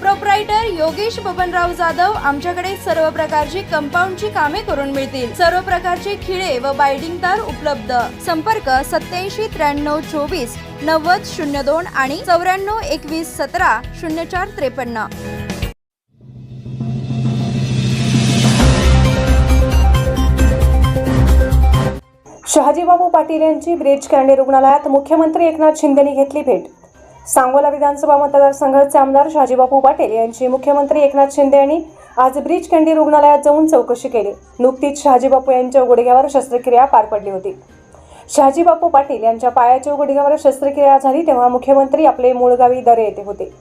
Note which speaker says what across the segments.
Speaker 1: Proprietor Yogesh Babanrao Jadhav आमच्याकडे सर्व प्रकारची कंपाऊंडची कामे करून मिळतील. सर्व प्रकारचे खिळे व बायडिंग तार उपलब्ध. संपर्क सत्याऐंशी त्र्याण्णव चोवीस नव्वद शून्य दोन आणि चौऱ्याण्णव एकवीस सतरा शून्य चार त्रेपन्न.
Speaker 2: शहाजीबाबू पाटील यांची ब्रिज कॅन्डी रुग्णालयात मुख्यमंत्री एकनाथ शिंदेनी घेतली भेट. सांगोला विधानसभा मतदारसंघाचे आमदार शहाजीबापू पाटील यांची मुख्यमंत्री एकनाथ शिंदे यांनी आज ब्रिज कँडी रुग्णालयात जाऊन चौकशी केली. नुकतीच शहाजीबापू यांच्या गुडघ्यावर शस्त्रक्रिया पार पडली होती. शहाजीबापू पाटील यांच्या पायाच्या गुडघ्यावर शस्त्रक्रिया झाली तेव्हा मुख्यमंत्री आपले मूळ गावी दरे येथे होते.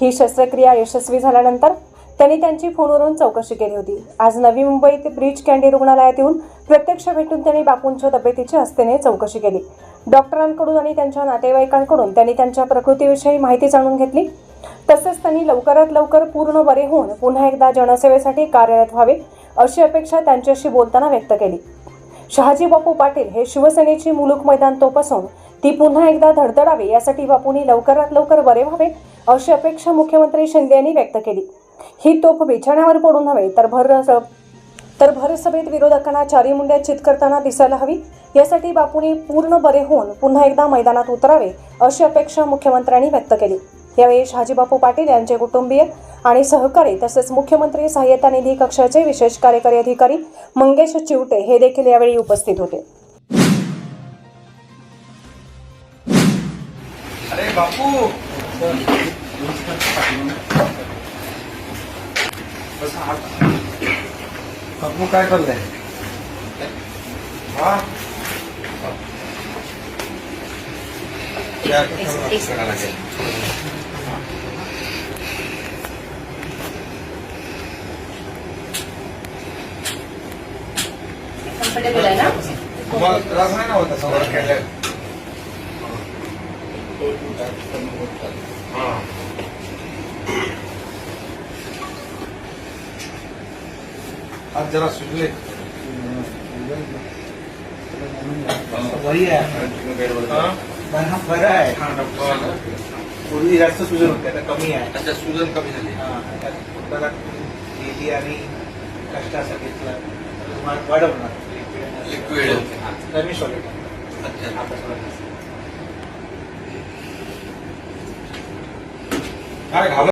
Speaker 2: ही शस्त्रक्रिया यशस्वी झाल्यानंतर त्यांनी त्यांची फोनवरून चौकशी केली होती. आज नवी मुंबईत ब्रिज कँडी रुग्णालयात येऊन प्रत्यक्ष भेटून त्यांनी बापूंच्या तब्येतीची हस्तेने चौकशी केली. डॉक्टरांकडून आणि त्यांच्या नातेवाईकांकडून त्यांनी त्यांच्या प्रकृतीविषयी माहिती जाणून घेतली. तसेच त्यांनी लवकरात लवकर पूर्ण बरे होऊन पुन्हा एकदा जनसेवेसाठी कार्यरत व्हावे अशी अपेक्षा त्यांच्याशी बोलताना व्यक्त केली. शहाजी बापू पाटील हे शिवसेनेची मुलूक मैदान तोप असून ती पुन्हा एकदा धडधडावी यासाठी बापूंनी लवकरात लवकर बरे व्हावे अशी अपेक्षा मुख्यमंत्री शिंदे यांनी व्यक्त केली. ही तोफ बिछाण्यावर पडू नव्हे तर भर तर भरसभेत विरोधकांना चारी मुंड्या चित करताना दिसायला हवी यासाठी बापूंनी पूर्ण बरे होऊन पुन्हा एकदा मैदानात उतरावे अशी अपेक्षा मुख्यमंत्र्यांनी व्यक्त केली. यावेळी शहाजीबापू पाटील यांचे कुटुंबीय आणि सहकारी तसेच मुख्यमंत्री सहाय्यता निधी कक्षाचे विशेष कार्यकारी अधिकारी मंगेश चिवटे हे देखील यावेळी उपस्थित होते.
Speaker 3: अरे बापू. बापू काय चाललंय या, करायला लागेल. मग त्रास नाही ना होत असं वर केलं आज जरा सुटले
Speaker 4: वही आहे
Speaker 3: हा?
Speaker 4: हा बरं आहे.
Speaker 3: हा, डॉक्टर.
Speaker 4: पूर्वी जास्त सुजन होते आता कमी आहे.
Speaker 3: अच्छा सुजन कमी झाली.
Speaker 4: हा, आता पोटाला गेली आणि कष्टाचा घेतला तर वा- वाढवणार.
Speaker 3: लिक्विड
Speaker 4: कमी सॉलिड
Speaker 3: अच्छा.
Speaker 4: आता थोडं
Speaker 3: काय घाल